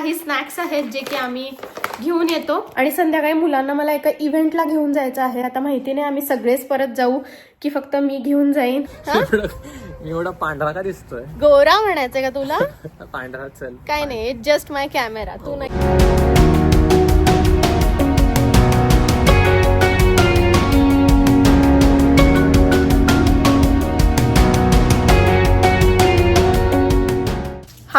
काही स्नॅक्स आहेत जे की आम्ही घेऊन येतो. आणि संध्याकाळी मुलांना मला एका इव्हेंटला घेऊन जायचं आहे. आता माहिती नाही आम्ही सगळेच परत जाऊ की फक्त मी घेऊन जाईन. हा? मी एवढा पांढरा का दिसतोय. गोरा म्हणायचं का तुला? पांढरा चल. काय नाही जस्ट माय कॅमेरा तू नाही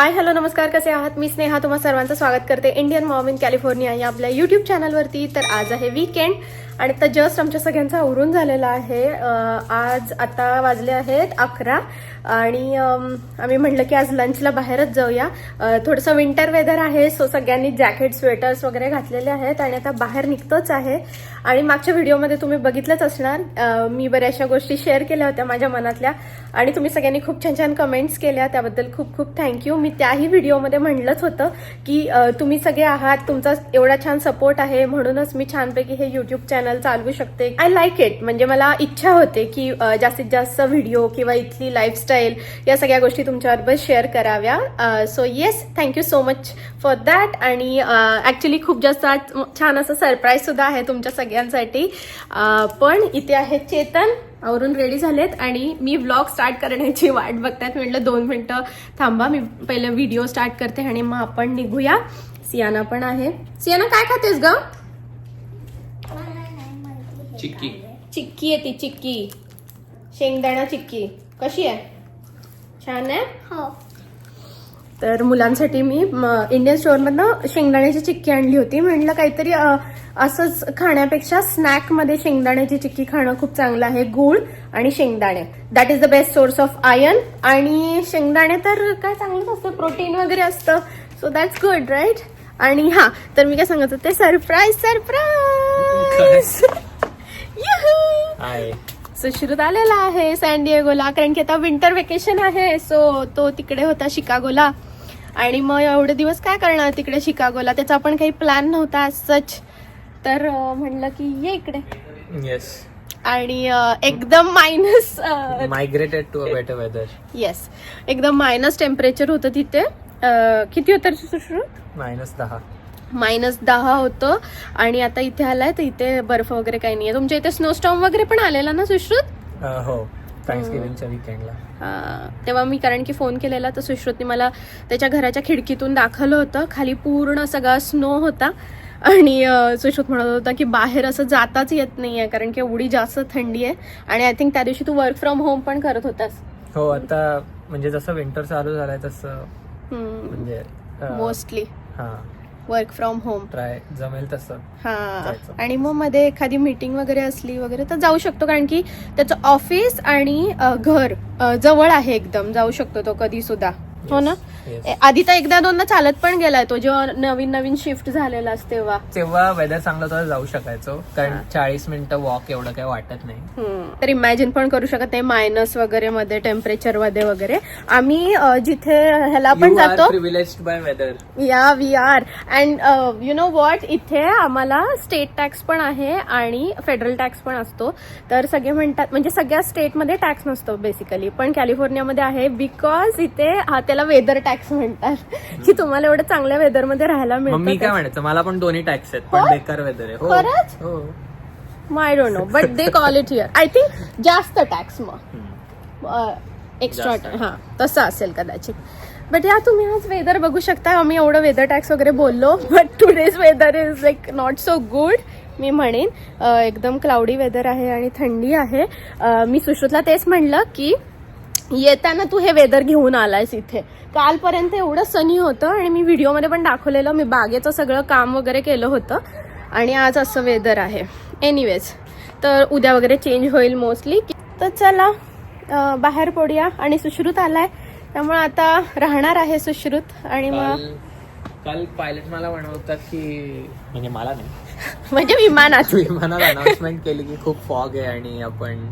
हाय हॅलो नमस्कार कसे आहात? मी स्नेहा तुम्हा सर्वांचं स्वागत करते इंडियन मॉम इन कॅलिफोर्निया या आपल्या यूट्यूब चॅनलवरती तर आज आहे वीकेंड आणि तर जस्ट आमच्या सगळ्यांचा आवरून झालेला आहे. आज आता वाजले आहेत अकरा. आणि आम्ही म्हटलं की आज लंचला बाहेरच जाऊया. थोडंसं विंटर वेदर आहे सो सगळ्यांनी जॅकेट स्वेटर्स वगैरे घातलेले आहेत आणि आता बाहेर निघतोच आहे. आणि मागच्या व्हिडिओमध्ये तुम्ही बघितलंच असणार. मी बऱ्याचशा गोष्टी शेअर केल्या होत्या माझ्या मनातल्या. आणि तुम्ही सगळ्यांनी खूप छान छान कमेंट्स केल्या. त्याबद्दल खूप खूप थँक्यू मी त्याही व्हिडिओमध्ये म्हणलंच होतं की तुम्ही सगळे आहात तुमचा एवढा छान सपोर्ट आहे. म्हणूनच मी छानपैकी हे युट्यूब चॅनल चालवू शकते. आय लाईक इट म्हणजे मला इच्छा होते की जास्तीत जास्त व्हिडिओ किंवा इथली लाईफस्टाईल या सगळ्या गोष्टी तुमच्याबरोबर शेअर कराव्या. So yes thank you so much for that आणि ऍक्च्युली खूप जास्त छान असं सरप्राईज सुद्धा आहे तुमच्या सगळ्यांसाठी. अं, पण इथे आहे चेतन. आवरून रेडी झालेत. आणि मी व्लॉग स्टार्ट करण्याची वाट बघतात. म्हटलं दोन मिनिटं थांबा. मी पहिलं व्हिडिओ स्टार्ट करते आणि मग आपण निघूया. सियाना पण आहे. सियाना काय खातेस ग? चिक्की. चिक्की आहे ती चिक्की. शेंगदाणा चिक्की. कशी आहे? छान आहे? हो. तर मुलांसाठी मी म, इंडियन स्टोअरमधनं शेंगदाण्याची चिक्की आणली होती. म्हणलं काहीतरी असंच खाण्यापेक्षा स्नॅकमध्ये शेंगदाण्याची चिक्की खाणं खूप चांगलं आहे. गूळ आणि शेंगदाणे. That is the best source of iron आणि शेंगदाणे तर काय चांगलंच असतं. प्रोटीन वगैरे असतं. सो दॅट्स गुड राईट आणि हा तर मी काय सांगत होते? सरप्राईज सरप्राईज सुश्रुत आलेला आहे सॅन्डिएगोला कारण की आता विंटर वेकेशन आहे सो तो तिकडे होता शिकागोला. आणि मग एवढे दिवस काय करणार तिकडे शिकागोला? त्याचा पण काही प्लॅन नव्हता सच तर म्हणलं की ये इकडे. येस आणि एकदम minus migrated to a better weather yes एकदम मायनस टेम्परेचर होतं तिथे. किती होतं सुश्रुत? मायनस दहा. मायनस दहा होतं. आणि आता इथे आलाय तर इथे बर्फ वगैरे काही नाहीये. तुमच्या इथे स्नोस्टॉम वगैरे पण आलेला ना सुश्रुत? हो. विकेंडला तेव्हा मी कारण की फोन केलेला तर सुश्रुतने मला त्याच्या घराच्या खिडकीतून दाखवलं होतं. खाली पूर्ण सगळा स्नो होता. आणि सुश्रुत म्हणत होता की बाहेर असं जाताच येत नाहीये कारण की एवढी जास्त थंडी आहे. आणि आय थिंक त्या दिवशी तू वर्क फ्रॉम होम पण करत होतास. हो आता म्हणजे जसं विंटर चालू झालंय तसं. म्हणजे मोस्टली हा. वर्क फ्रॉम होम ट्राय जमेल तसं. हा. जायचं. आणि मग मध्ये एखादी मीटिंग वगैरे असली वगैरे तर जाऊ शकतो कारण की त्याचं ऑफिस आणि अ, घर अ, जवळ आहे एकदम. जाऊ शकतो तो कधी सुद्धा. हो ना? Yes. आधी तर एकदा दोनदा चालत पण गेलाय तो जेव्हा नवीन नवीन शिफ्ट झालेला असते तेव्हा. तेव्हा वेदर चांगलं तर जाऊ शकायचो कारण चाळीस मिनिटं वॉक एवढं काही वाटत नाही. तर इमॅजिन पण करू शकत नाही मायनस वगैरे मध्ये टेम्परेचरमध्ये वगैरे. आम्ही जिथे ह्याला पण जातो. By weather yeah we are and you know what इथे आम्हाला स्टेट टॅक्स पण आहे आणि फेडरल टॅक्स पण असतो. तर सगळे म्हणतात म्हणजे सगळ्या स्टेटमध्ये टॅक्स नसतो बेसिकली पण कॅलिफोर्नियामध्ये आहे बिकॉज इथे हा त्याला वेदर टॅक्स म्हणतात. की तुम्हाला एवढं चांगल्या वेदरमध्ये राहायला मग मी काय मिळतं म्हणायचं? मला पण दोन्ही टॅक्स आहेत पण हो? बेकार वेदर आहे. हो. खरंच? हो. I don't know but they call it here I think जास्त टॅक्स मग. हम्म. एक्स्ट्रा जास्त. हा तसं असेल कदाचित. बट या तुम्ही आज वेदर बघू शकता आम्ही एवढं वेदर टॅक्स वगैरे बोललो but today's weather is like not so good मी म्हणेन. अं, एकदम क्लाउडी वेदर आहे आणि थंडी आहे. अं, मी सुश्रुतला तेच म्हणलं की येताना तू हे वेदर घेऊन आलायस इथे. कालपर्यंत एवढं सनी होतं आणि मी व्हिडिओमध्ये पण दाखवलेलं मी बागेचं सगळं काम वगैरे केलं होतं. आणि आज असं वेदर आहे. एनिवेज तर उद्या वगैरे चेंज होईल मोस्टली तर चला बाहेर पडूया. आणि सुश्रुत आलाय. त्यामुळे आता राहणार आहे सुश्रुत. आणि मग काल पायलट मला म्हणत की म्हणजे मला नाही. म्हणजे विमानात. विमानात अनाउन्समेंट केली की खूप फॉग आहे आणि आपण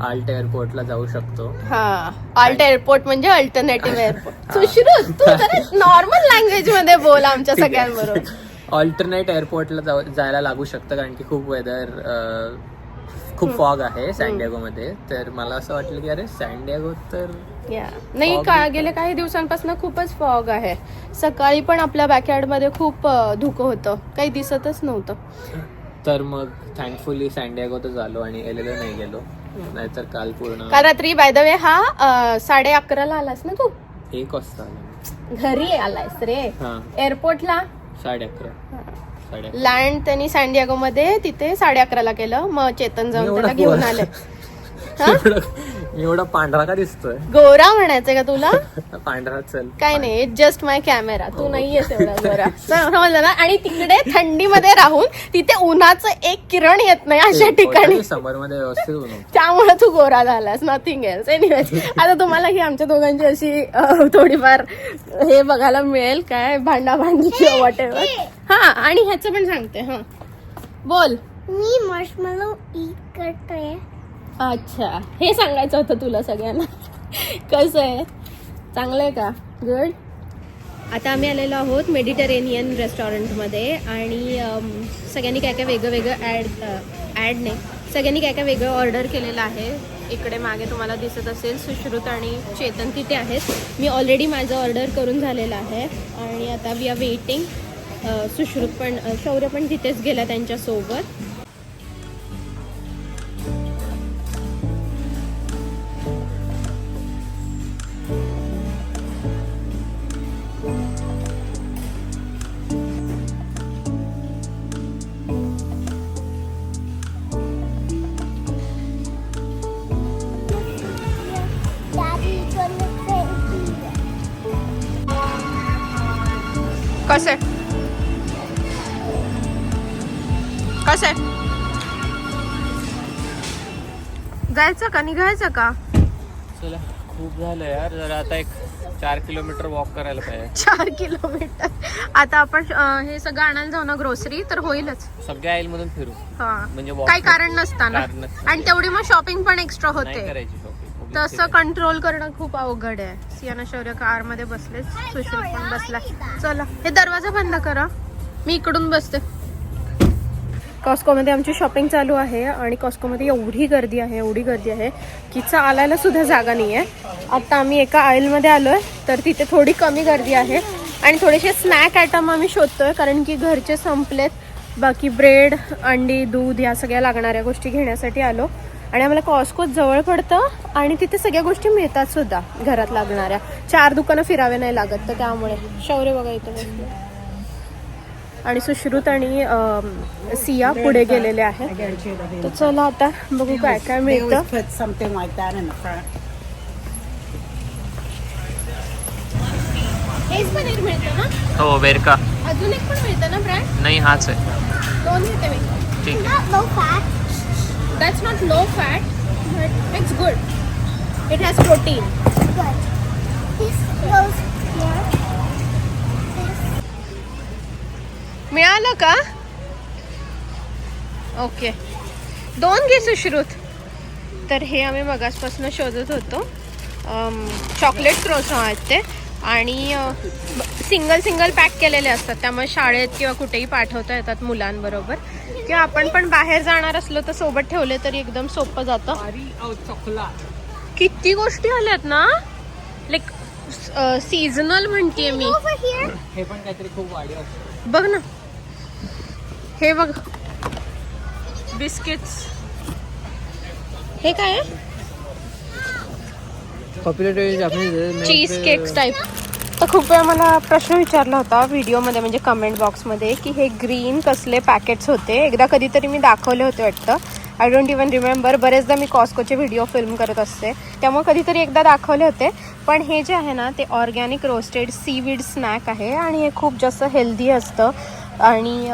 आल्ट एअरपोर्टला जाऊ शकतो. हा. आल्ट एअरपोर्ट म्हणजे अल्टरनेटिव्ह एअरपोर्ट. सुश्रुत तू नॉर्मल लँग्वेजमध्ये बोल आमच्या सगळ्यांबरोबर. ऑल्टरनेट एअरपोर्टला जाऊ- जायला लागू शकतं कारण की खूप वेदर खूप फॉग आहे सॅन्डियागो मध्ये तर मला असं वाटलं की अरे सॅन्डियागो तर या. नाही का. गेल्या काही दिवसांपासून खूपच फॉग आहे. सकाळी पण आपल्या बॅकयार्डमध्ये खूप धुकं होतं. काही दिसतच नव्हतं. तर मग थँकफुली सँडियागोतच आलो आणि एलेलो नाही गेलो. नाहीतर काल पूर्ण काल रात्री बाय द वे हा अ, साडे अकराला आलास ना तू? एक वाजता आलो घरी आलायस रे. हा. एअरपोर्टला साडे अकरा. साडे अकरा. लँड त्यांनी सँडियागो मध्ये तिथे साडे अकराला केलं. मग चेतन जाऊन एवढा त्याला घेऊन. आले. हा? एवढा- एवढा पांढरा का दिसतोय? गोरा म्हणायचं का तुला? पांढरा चल. काय नाही जस्ट माय कॅमेरा तू नाहीयेस एवढा गोरा. समजलं ना आणि तिकडे थंडीमध्ये राहून तिथे उन्हाचं एक किरण येत नाही अशा ठिकाणी. समरमध्ये व्यवस्थित ऊन होतं. त्यामुळे तू गोरा झालास नथिंग एल्स एनिवेज आता तुम्हाला ही आमच्या दोघांची अशी अह, थोडीफार हे बघायला मिळेल काय भांडा भांडी किंवा वॉट हा आणि ह्याचं पण सांगते हा. बोल. मी मार्शमॅलो ईट करतोय. अच्छा. हे सांगायचं होतं तुला सगळ्यांना. कसं आहे? चांगलं आहे का? गुड आता आम्ही आलेलो आहोत मेडिटेरेनियन रेस्टॉरंटमध्ये आणि सगळ्यांनी काय काय वेगळं वेगळं ॲड ॲड नाही. सगळ्यांनी काय काय वेगळं ऑर्डर केलेलं आहे. इकडे मागे तुम्हाला दिसत असेल सुश्रुत आणि चेतन तिथे आहेत. मी ऑलरेडी माझं ऑर्डर करून झालेलं आहे. आणि आता वी आर वेटिंग सुश्रुत पण शौर्य पण तिथेच गेला त्यांच्यासोबत. कसं? कसं? जायचं का? निघायचं का? चला खूप झालं यार. जरा आता एक चार किलोमीटर वॉक करायला पाहिजे. चार किलोमीटर. आता आपण अं, हे सगळं आणायला जाऊ ना ग्रोसरी तर होईलच. सगळ्या आईल मधून फिरू. हा. म्हणजे walk काही कारण नसताना. कारण नसताना. आणि तेवढी मग शॉपिंग पण एक्स्ट्रा नाही होते. करायची तसं कंट्रोल करणं खूप अवघड आहे. सियाना शौर्य कारमध्ये बसलेच सुश्रुत पण बसला चला हे दरवाजा बंद करा. मी इकडून बसते. कॉस्कोमध्ये आमची शॉपिंग चालू आहे आणि कॉस्कोमध्ये एवढी गर्दी आहे एवढी गर्दी आहे की चालायला सुद्धा जागा नाही आहे आता आम्ही एका आयलमध्ये आलो आहे तर तिथे थोडी कमी गर्दी आहे आणि थोडेसे स्नॅक आयटम आम्ही शोधतोय कारण की घरचे संपलेत. बाकी ब्रेड अंडी दूध या सगळ्या लागणाऱ्या गोष्टी घेण्यासाठी आलो. आणि आम्हाला कॉस्कोत जवळ पडतं आणि तिथे सगळ्या गोष्टी मिळतात सुद्धा घरात लागणाऱ्या. चार दुकानं फिरावे नाही लागत तर त्यामुळे. शौर्य बघा इथे आणि सुश्रुत आणि सिया पुढे गेलेले आहेत. तर चला आता बघू काय काय मिळतं. हो वेरका. अजून एक पण मिळतं ना ब्रँड नाही हाच आहे. दोन घेते मी. That's Not low fat. That's it's low fat but it's good it has protein Good. This goes here. मिळालं का ओके दोन घे सुश्रुत तर हे आम्ही मगासपासून शोधत होतो चॉकलेट क्रोसॉ आहेत ते आणि सिंगल सिंगल पॅक केलेले असतात. त्यामुळे शाळेत किंवा कुठेही पाठवता येतात मुलांबरोबर. किंवा आपण पण बाहेर जाणार असलो तर सोबत ठेवले तरी एकदम सोपं जातं. किती गोष्टी आल्यात ना? लाईक सीझनल म्हणतीये मी. हे पण काहीतरी खूप बघ ना. हे बघ. बिस्किट्स. हे काय आहे? चीज केक्स टाईप तर खूप वेळा मला प्रश्न विचारला होता व्हिडिओमध्ये म्हणजे कमेंट बॉक्समध्ये की हे ग्रीन कसले पॅकेट्स होते? एकदा कधीतरी मी दाखवले होते वाटतं. आय डोंट इवन रिमेंबर बरेचदा मी कॉस्कोचे व्हिडिओ फिल्म करत असते. त्यामुळे कधीतरी एकदा दाखवले होते. पण हे जे आहे ना ते ऑर्गॅनिक रोस्टेड सीवीड स्नॅक आहे आणि हे खूप जास्त हेल्दी असतं. आणि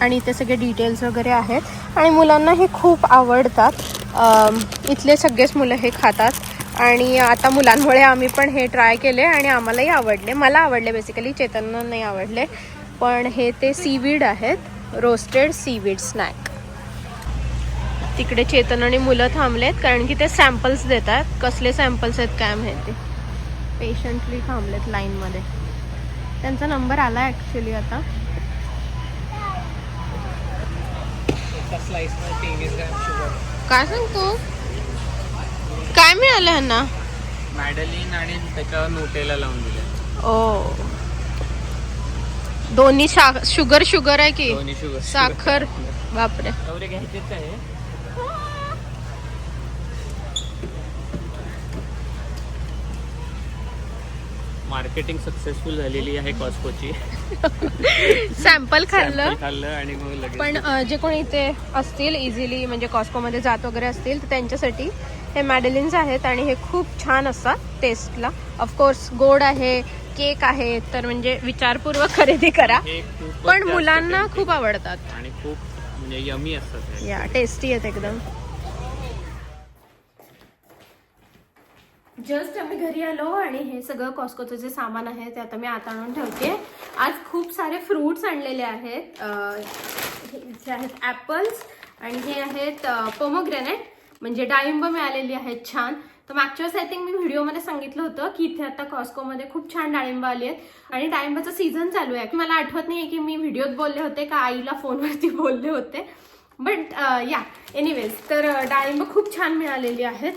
आणि इथे सगळे डिटेल्स वगैरे आहेत. आणि मुलांना हे खूप आवडतात. इथले सगळेच मुलं हे खातात. आणि आता मुलांमुळे आम्ही पण हे ट्राय केले आणि आम्हालाही आवडले. मला आवडले बेसिकली चेतनना नाही आवडले. पण हे ते सीवीड आहेत रोस्टेड सीवीड स्नॅक तिकडे चेतन आणि मुलं थांबलेत कारण की ते सॅम्पल्स देतात. कसले सॅम्पल्स आहेत काय माहिती. पेशंटली थांबलेत लाईनमध्ये त्यांचा नंबर आला ॲक्च्युली आता. स्लाइसमध्ये 23 ग्रॅम शुगर काय सांगतो? काय मिळालं ह्यांना? मॅडलिन आणि त्याच्यावर नोटेला लावून दिले. ओ. दोन्ही शा- शुगर शुगर आहे की? दोन्ही शुगर साखर. बापरे. एवढे घ्यायचेच का मार्केटिंग सक्सेसफुल झालेली आहे कॉस्कोची सॅम्पल खाल्लं? Sample खाल्लं आणि मग लगेच पण अ, जे कोणी इथे असतील इझिली म्हणजे कॉस्कोमध्ये जात वगैरे असतील तर त्यांच्यासाठी हे मॅडलिन्स आहेत आणि हे खूप छान असतात टेस्टला ऑफकोर्स गोड आहे केक आहे तर म्हणजे विचारपूर्वक खरेदी करा. पण मुलांना खूप आवडतात. आणि खूप म्हणजे यमी असतात हे. या टेस्टी आहेत एकदम. जस्ट आम्ही घरी आलो आणि हे सगळं कॉस्कोचं जे सामान आहे ते आता मी आत आणून ठेवते. आज खूप सारे फ्रुट्स आणलेले आहेत. हे जे आहेत ॲपल्स आणि हे आहेत पोमोग्रेनेट म्हणजे डाळिंब मिळालेली आहेत छान. तर मागच्या वेळेस आय थिंक मी व्हिडिओमध्ये सांगितलं होतं की इथे आता कॉस्कोमध्ये खूप छान डाळिंब आली आहेत. आणि डाळिंबाचा सीझन चालू आहे. मला आठवत नाही की मी व्हिडिओत बोलले होते का आईला फोनवरती बोलले होते. बट या एनिवेज तर uh, डाळिंब खूप छान मिळालेली आहेत.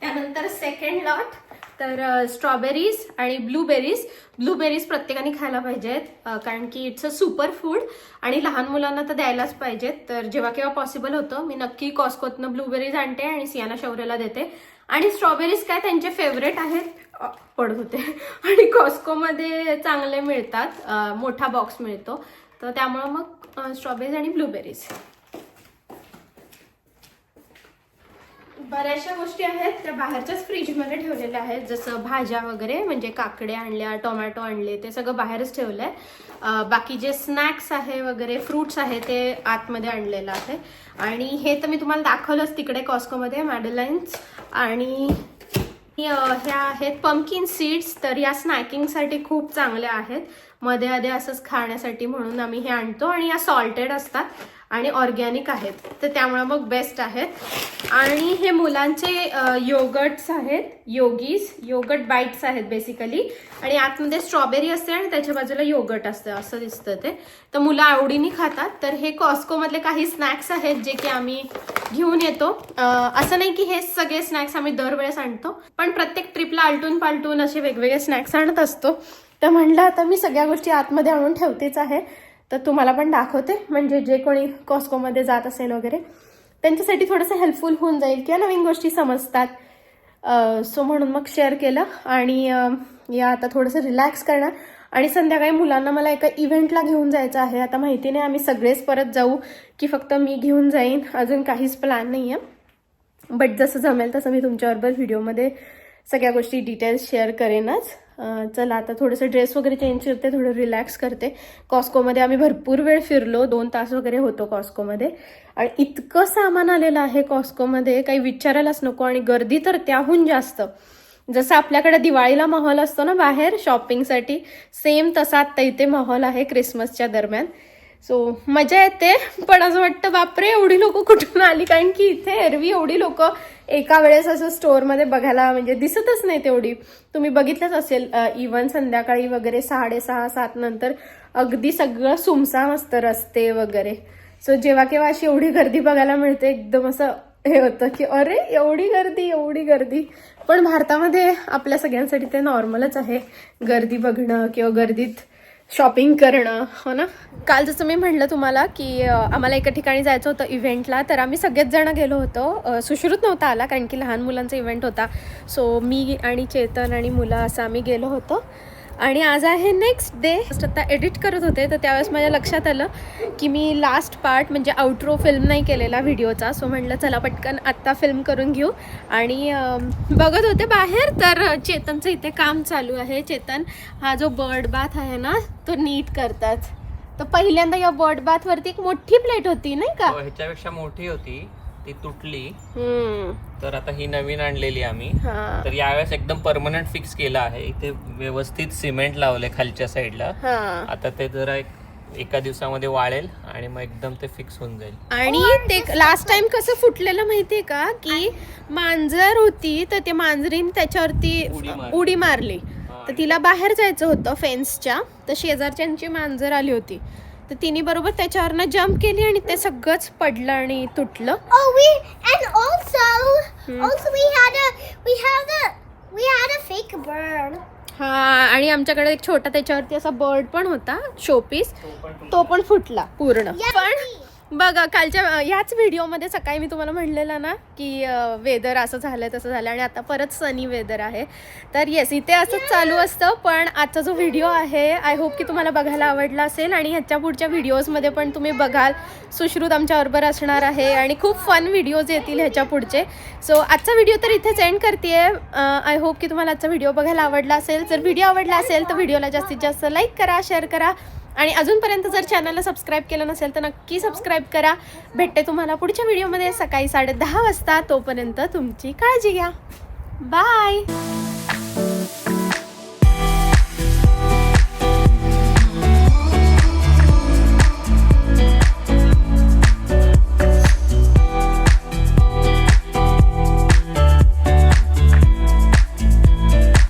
त्यानंतर सेकंड लॉट तर स्ट्रॉबेरीज आणि ब्लूबेरीज ब्लूबेरीज प्रत्येकाने खायला पाहिजेत कारण की इट्स अ सुपर फूड आणि लहान मुलांना तर द्यायलाच पाहिजेत. तर जेव्हा केव्हा पॉसिबल होतं मी नक्की कॉस्कोतनं ब्लूबेरीज आणते आणि सियाना शौर्याला देते. आणि स्ट्रॉबेरीज काय त्यांचे फेवरेट आहेत? पड होते आणि कॉस्कोमध्ये चांगले मिळतात मोठा बॉक्स मिळतो. तर त्यामुळं मग स्ट्रॉबेरीज आणि ब्लूबेरीज बऱ्याचशा गोष्टी आहेत त्या बाहेरच्याच फ्रीजमध्ये ठेवलेल्या आहेत. जसं भाज्या वगैरे म्हणजे काकडे आणल्या टोमॅटो आणले ते सगळं बाहेरच ठेवलं आहे बाकी जे स्नॅक्स आहे वगैरे फ्रुट्स आहे ते आतमध्ये आणलेलं आहे. आणि हे तर मी तुम्हाला दाखवलंच तिकडे कॉस्कोमध्ये मॅडलाईन्स आणि ह्या आहेत पंकिन सीड्स तर या स्नॅकिंगसाठी खूप चांगल्या आहेत. मध्ये मध्ये असंच खाण्यासाठी म्हणून आम्ही हे आणतो आणि या सॉल्टेड असतात आणि ऑर्गॅनिक आहेत. तर त्यामुळे मग बेस्ट आहेत. आणि हे मुलांचे योगर्ट्स आहेत योगीज योगट बाईट्स आहेत बेसिकली आणि आतमध्ये स्ट्रॉबेरी असते आणि त्याच्या बाजूला योगट असतं असं दिसतं ते. तर मुलं आवडीने खातात. तर हे कॉस्कोमधले काही स्नॅक्स आहेत जे की आम्ही घेऊन येतो. असं नाही की हे सगळे स्नॅक्स आम्ही दरवेळेस आणतो. पण प्रत्येक ट्रिपला आलटून पालटून असे वेगवेगळे स्नॅक्स आणत असतो. तर म्हणलं आता मी सगळ्या गोष्टी आतमध्ये आणून ठेवतेच आहे. तर तुम्हाला पण दाखवते म्हणजे जे कोणी कॉस्कोमध्ये जात असेल वगैरे त्यांच्यासाठी थोडंसं हेल्पफुल होऊन जाईल किंवा नवीन गोष्टी समजतात. सो म्हणून मग शेअर केलं. आणि या आता थोडंसं रिलॅक्स करणार. आणि संध्याकाळी मुलांना मला एका इव्हेंटला घेऊन जायचं आहे. आता माहिती नाही आम्ही सगळेच परत जाऊ की फक्त मी घेऊन जाईन. अजून काहीच प्लॅन नाही आहे बट जसं जमेल तसं मी तुमच्याबरोबर व्हिडिओमध्ये सगळ्या गोष्टी डिटेल्स शेअर करेनच. चला आता थोडंसं ड्रेस वगैरे चेंज करते थोडं रिलॅक्स करते. कॉस्कोमध्ये आम्ही भरपूर वेळ फिरलो दोन तास वगैरे होतो कॉस्कोमध्ये आणि इतकं सामान आलेलं आहे कॉस्कोमध्ये काही विचारायलाच नको आणि गर्दी तर त्याहून जास्त. जसं आपल्याकडे दिवाळीला माहोल असतो ना बाहेर शॉपिंगसाठी सेम तसा आत्ता इथे माहोल आहे क्रिसमसच्या दरम्यान. सो मजा येते पण असं वाटतं बापरे एवढी लोक कुठून आली? कारण की इथे एरवी एवढी लोक एका वेळेस असं स्टोअरमध्ये बघायला म्हणजे दिसतच नाही तेवढी. तुम्ही बघितलंच असेल इवन संध्याकाळी वगैरे साडेसहा सात नंतर अगदी सगळं सुमसाम असतं रस्ते वगैरे. सो जेव्हा केव्हा अशी एवढी गर्दी बघायला मिळते एकदम असं हे होतं की अरे एवढी गर्दी एवढी गर्दी. पण भारतामध्ये आपल्या सगळ्यांसाठी ते नॉर्मलच आहे. गर्दी बघणं किंवा गर्दीत शॉपिंग करणं हो ना? काल जसं मी म्हटलं तुम्हाला की आम्हाला एका ठिकाणी जायचं होतं इव्हेंटला तर आम्ही सगळेच जण गेलो होतो. सुश्रुत नव्हता आला कारण की लहान मुलांचा इव्हेंट होता. सो मी आणि चेतन आणि मुलं असं आम्ही गेलो होतो. आणि आज आहे नेक्स्ट डे आता एडिट करत होते तर त्यावेळेस माझ्या लक्षात आलं की मी लास्ट पार्ट म्हणजे आउट्रो फिल्म नाही केलेला व्हिडिओचा सो म्हटलं चला पटकन आत्ता फिल्म करून घेऊ. आणि बघत होते बाहेर तर चेतनचं इथे काम चालू आहे. चेतन हा जो बर्ड बाथ आहे ना तो नीट करतात. तर पहिल्यांदा या बर्ड बाथवरती एक मोठी प्लेट होती नाही का? हो, ह्याच्यापेक्षा मोठी होती. ती तुटली. तर आता ही नवीन आणलेली आम्ही. हा. तर यावेळेस एकदम परमनंट फिक्स केलं आहे. इथे व्यवस्थित सिमेंट लावलंय खालच्या साईडला हा. आता ते जरा एक एका दिवसामध्ये वाळेल आणि मग एकदम ते फिक्स होऊन जाईल. आणि ते लास्ट टाइम कसं फुटलेलं माहितीये का? की मांजर होती तर ते मांजरीन त्याच्यावरती उडी मारली. उडी मारली. हा. तर तिला बाहेर जायचं होतं फेन्सच्या तर शेजारच्यांची मांजर आली होती. तर तिने बरोबर त्याच्यावरनं जम्प केली आणि ते सगळंच पडलं आणि तुटलं. Oh, we and also also we had a we had a we had a fake bird. हा आणि आमच्याकडे एक छोटा त्याच्यावरती असा बर्ड पण होता शोपीस तो पण फुटला पूर्ण. पण बघा कालच्या ह्याच व्हिडिओमध्ये सकाळी मी तुम्हाला म्हणलेलं ना की वेदर असं झालं तसं झालं आणि आता परत सनी वेदर आहे. तर येस इथे असंच चालू असतं पण आजचा जो व्हिडिओ आहे आय होप की तुम्हाला बघायला आवडला असेल आणि ह्याच्या पुढच्या व्हिडिओजमध्ये पण तुम्ही बघाल. सुश्रुत आमच्याबरोबर असणार आहे आणि खूप फन व्हिडिओज येतील ह्याच्या पुढचे. सो आजचा व्हिडिओ तर इथेच एंड करते आय होप की तुम्हाला आजचा व्हिडिओ बघायला आवडला असेल. जर व्हिडिओ आवडला असेल तर व्हिडिओला जास्तीत जास्त लाईक करा शेअर करा. आणि अजूनपर्यंत जर चॅनलला सबस्क्राईब केलं नसेल तर नक्की सबस्क्राईब करा. भेटते तुम्हाला पुढच्या व्हिडिओमध्ये सकाळी साडे दहा वाजता. तोपर्यंत तुमची काळजी घ्या. बाय